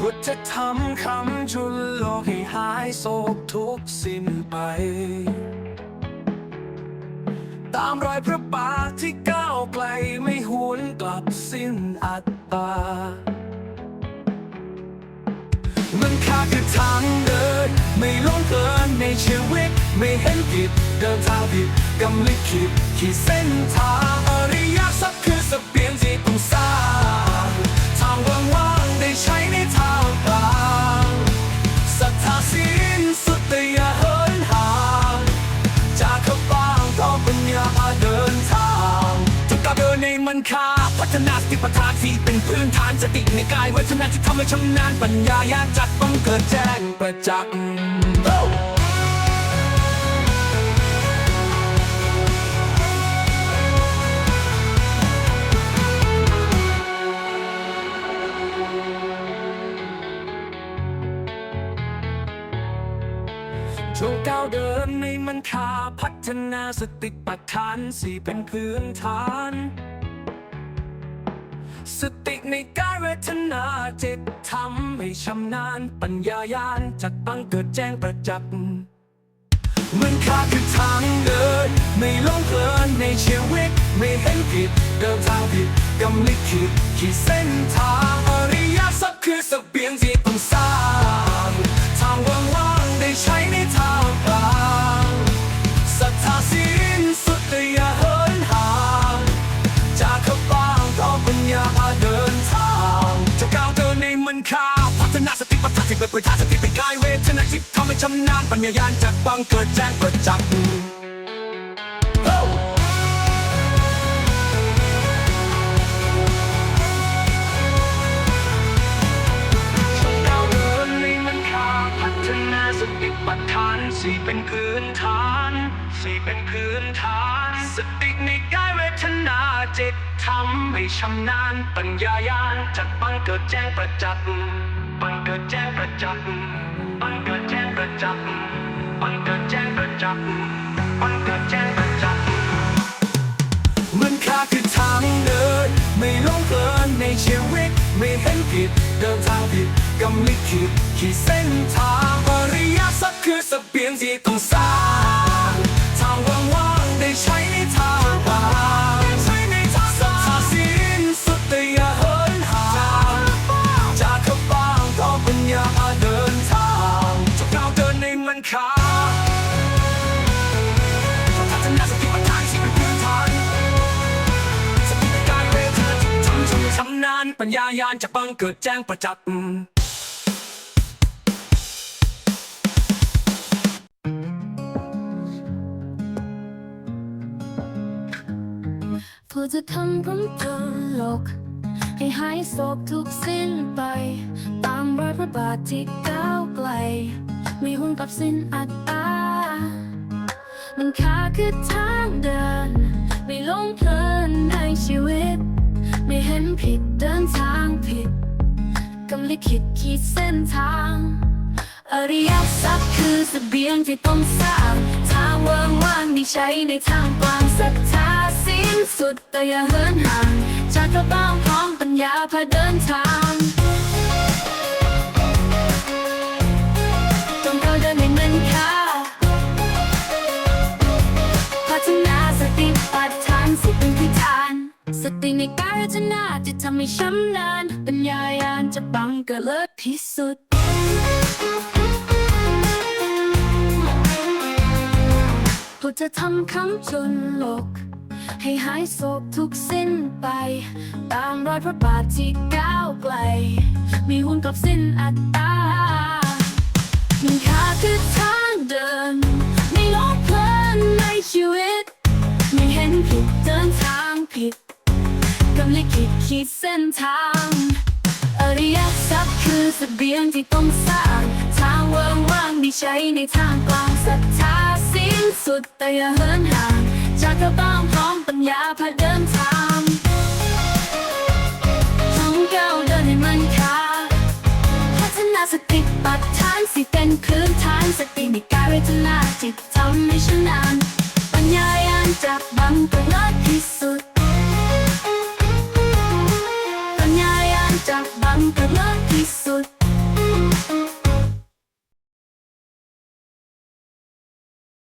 พุทธธรรมคำจุลโลกให้หายโศกทุกสิ้นไป ตามรอยพระบาทที่ก้าวไกลไม่หวนกลับสิ้นอัตตา มันค่าคือทางเดิน ไม่หลงเกินในชีวิต ไม่เห็นผิด เดินทางผิดกำลิขิตขีดเส้นทางาวเดินในมันคาพัฒนาสติปัฏฐานที่เป็นพื้นฐานสติในกายวัฒนาที่ทำให้ชำนาญปัญญาญาณจัดต้องเกิดแจ้งประจักษ์โอ้ช่วงก้าวเดินในมันคาพัฒนาสติปัฏฐานสี่เป็นพื้นฐาน สติในกายเวทนาจิตทำให้ชำนาญปัญญายานจัดบังเกิดแจ้งประจักษ์มันค่าคือทางเดิน ไม่ลงเพลินในชีวิต ไม่เห็นผิด เดินทางผิดกำลิขิตขีดเส้นทางอริยสัจคือสเบียงจิต ปัญญาเดินทางจะก้าวเดินในมันคาพัฒนาสติปัฏฐานที่เป็นพื้นฐาสติเป็นกายเวทนาจิตทำให้ชำนาญปัญญาญาณจากบังเกิดแจ้งประจักษ์โอ้ช่วงก้าวเดินในมันคาพัฒนาสติปัฏฐานสี่เป็นพื้นฐานสี่เป็นพื้นฐานสติในกายเวทนาจิต ทำให้ชำนาญปัญญาญาณจากบังเกิดแจ้งประจักษ์บังเกิดแจ้งประจักษ์บังเกิดแจ้งประจักษ์บังเกิดแจ้งประจักษ์บังเกิดแจ้งประจักษ์มันค่าคือทางเดิน ไม่ลงเพลินในชีวิตไม่เห็นผิดเดินทางผิดกำลิขิตขีดเส้นทางอริยสัจคือสเบียงที่ต้องสร้าง คาพัฒนาสติปัฏฐานที่เป็นพื้นฐานสติกายเวทนาจิตทำชำชำนาญปัญญาญาณจะบังเกิดแจ้งประจักษ์เพื่อจะทำพ้นเพลินโลก ให้หายโศกทุกสิ้นไป ตามรอยพระบาทที่ก้าวไกล ไม่หุ่นกับสิ้นอัตตามันค่าคือทางเดิน ไม่ลงเพลินในชีวิต ไม่เห็นผิดเดินทางผิดกำลิขิตขีดเส้นทาง อริยสัจคือเสบียงที่ต้องสร้างทางเวิงว่างที่ใช้ในทางกลางศรัทธาสิ้นสุดแต่อย่าเหินห่างจากกระเป๋าพร้อมปัญญาพาเดินทาง นาจะทำให้ชำนาน ปัญญายาณจะบังเกิดเลิศที่สุดพุทธธรรมคำจนโลก ให้หายโศกทุกสิ้นไป ตามรอยพระบาทที่ก้าวไกล มีหุ้นกับสิ้นอัตตา ขีดเส้นทางอริยสัจคือเสบียงที่ต้องสร้าง ทางเวิงว่างที่ใช้ในทางกลางศรัทธาสิ้นสุดแต่อย่าเหินห่างจากกระบ้างพร้อมปัญญาพาเดินทางท่องก้าวเดินให้มันคาพัฒนาสติปัฏฐานสิเป็นพื้นฐานสติในกายเวทนาจิตทำให้ชนาญปัญญาญาณจากบังเกิดเลิศที่สุดปัญญาญาณจากบังกิดเลิศที่สุด